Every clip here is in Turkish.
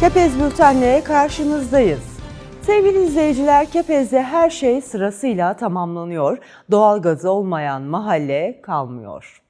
Kepez Bülten'le karşınızdayız. Sevgili izleyiciler, Kepez'de her şey sırasıyla tamamlanıyor. Doğalgazı olmayan mahalle kalmıyor.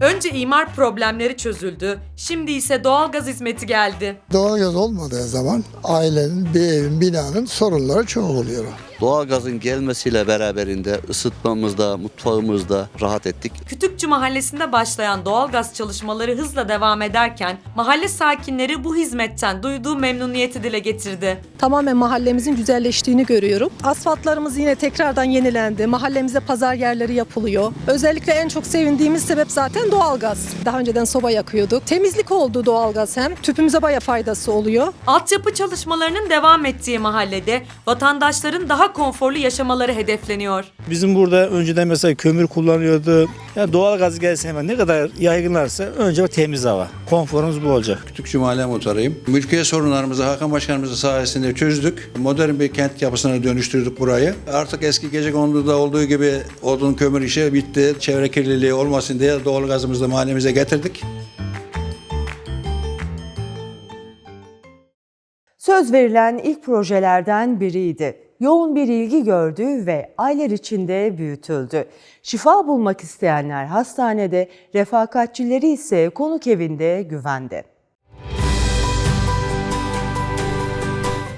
Önce imar problemleri çözüldü, şimdi ise doğalgaz hizmeti geldi. Doğalgaz olmadığı zaman ailenin, bir evin, binanın sorunları çok oluyor. Doğalgazın gelmesiyle beraberinde ısıtmamızda, mutfağımızda rahat ettik. Kütükçü Mahallesi'nde başlayan doğalgaz çalışmaları hızla devam ederken mahalle sakinleri bu hizmetten duyduğu memnuniyeti dile getirdi. Tamamen mahallemizin güzelleştiğini görüyorum. Asfaltlarımız yine tekrardan yenilendi. Mahallemizde pazar yerleri yapılıyor. Özellikle en çok sevindiğimiz sebep zaten doğalgaz. Daha önceden soba yakıyorduk. Temizlik oldu doğalgaz hem. Tüpümüze baya faydası oluyor. Altyapı çalışmalarının devam ettiği mahallede vatandaşların daha konforlu yaşamaları hedefleniyor. Bizim burada önceden mesela kömür kullanıyordu. Ya doğal gaz gelse hemen ne kadar yaygınlarsa önce o temiz hava. Konforumuz bu olacak. Kütükçü Mahalle Muhtarıyım. Mülkiyet sorunlarımızı Hakan Başkanımızın sayesinde çözdük. Modern bir kent yapısına dönüştürdük burayı. Artık eski gece konduda olduğu gibi odun kömür işi bitti. Çevre kirliliği olmasın diye doğalgazımızı da mahallemize getirdik. Söz verilen ilk projelerden biriydi. Yoğun bir ilgi gördü ve aylar içinde büyütüldü. Şifa bulmak isteyenler hastanede, refakatçileri ise konuk evinde güvende.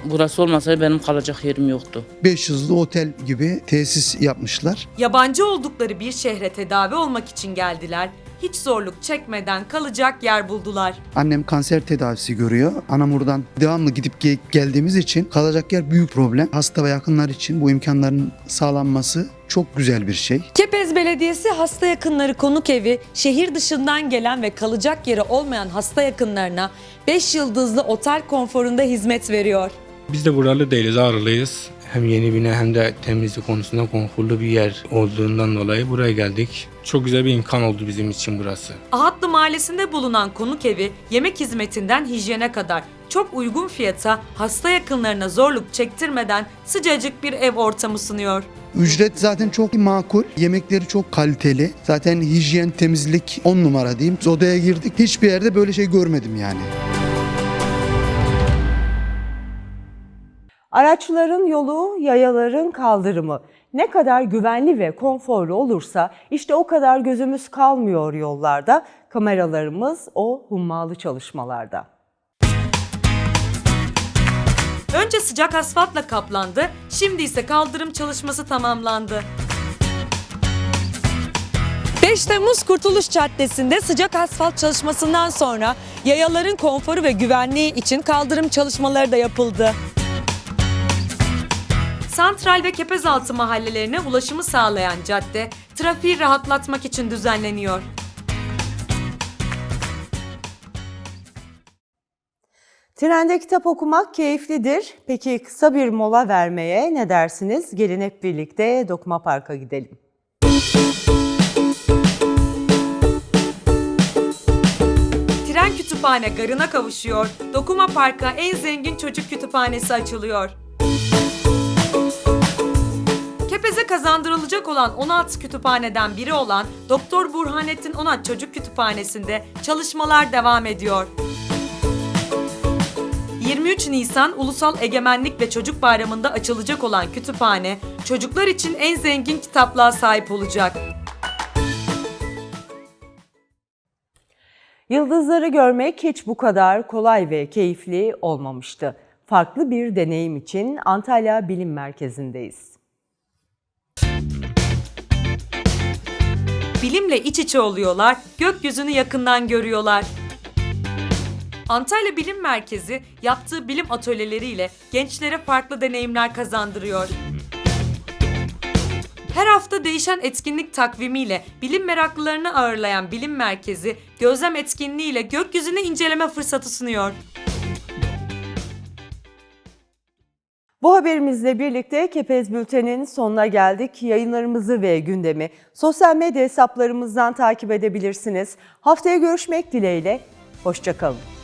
Burası olmasaydı benim kalacak yerim yoktu. 5 yıldızlı otel gibi tesis yapmışlar. Yabancı oldukları bir şehre tedavi olmak için geldiler. Hiç zorluk çekmeden kalacak yer buldular. Annem kanser tedavisi görüyor. Anamur'dan devamlı gidip ge- geldiğimiz için kalacak yer büyük problem. Hasta ve yakınlar için bu imkanların sağlanması çok güzel bir şey. Kepez Belediyesi hasta yakınları konuk evi, şehir dışından gelen ve kalacak yeri olmayan hasta yakınlarına 5 yıldızlı otel konforunda hizmet veriyor. Biz de buralı değiliz, Ağrılıyız. Hem yeni bina hem de temizlik konusunda konforlu bir yer olduğundan dolayı buraya geldik. Çok güzel bir imkan oldu bizim için burası. Ahatlı Mahallesi'nde bulunan konuk evi yemek hizmetinden hijyene kadar çok uygun fiyata hasta yakınlarına zorluk çektirmeden sıcacık bir ev ortamı sunuyor. Ücret zaten çok makul. Yemekleri çok kaliteli. Zaten hijyen, temizlik 10 numara diyeyim. Biz odaya girdik. Hiçbir yerde böyle şey görmedim yani. Araçların yolu, yayaların kaldırımı. Ne kadar güvenli ve konforlu olursa işte o kadar gözümüz kalmıyor yollarda. Kameralarımız o hummalı çalışmalarda. Önce sıcak asfaltla kaplandı, şimdi ise kaldırım çalışması tamamlandı. 5 Temmuz Kurtuluş Caddesi'nde sıcak asfalt çalışmasından sonra yayaların konforu ve güvenliği için kaldırım çalışmaları da yapıldı. Santral ve Kepezaltı mahallelerine ulaşımı sağlayan cadde, trafiği rahatlatmak için düzenleniyor. Trende kitap okumak keyiflidir. Peki kısa bir mola vermeye ne dersiniz? Gelin hep birlikte Dokuma Park'a gidelim. Tren kütüphane garına kavuşuyor. Dokuma Park'a en zengin çocuk kütüphanesi açılıyor. Kepez'e kazandırılacak olan 16 kütüphaneden biri olan Doktor Burhanettin Onat Çocuk Kütüphanesi'nde çalışmalar devam ediyor. 23 Nisan Ulusal Egemenlik ve Çocuk Bayramı'nda açılacak olan kütüphane, çocuklar için en zengin kitaplığa sahip olacak. Yıldızları görmek hiç bu kadar kolay ve keyifli olmamıştı. Farklı bir deneyim için Antalya Bilim Merkezi'ndeyiz. Bilimle iç içe oluyorlar, gökyüzünü yakından görüyorlar. Antalya Bilim Merkezi yaptığı bilim atölyeleriyle gençlere farklı deneyimler kazandırıyor. Her hafta değişen etkinlik takvimiyle bilim meraklılarını ağırlayan Bilim Merkezi, gözlem etkinliğiyle gökyüzünü inceleme fırsatı sunuyor. Bu haberimizle birlikte Kepez Bülten'in sonuna geldik. Yayınlarımızı ve gündemi sosyal medya hesaplarımızdan takip edebilirsiniz. Haftaya görüşmek dileğiyle, hoşçakalın.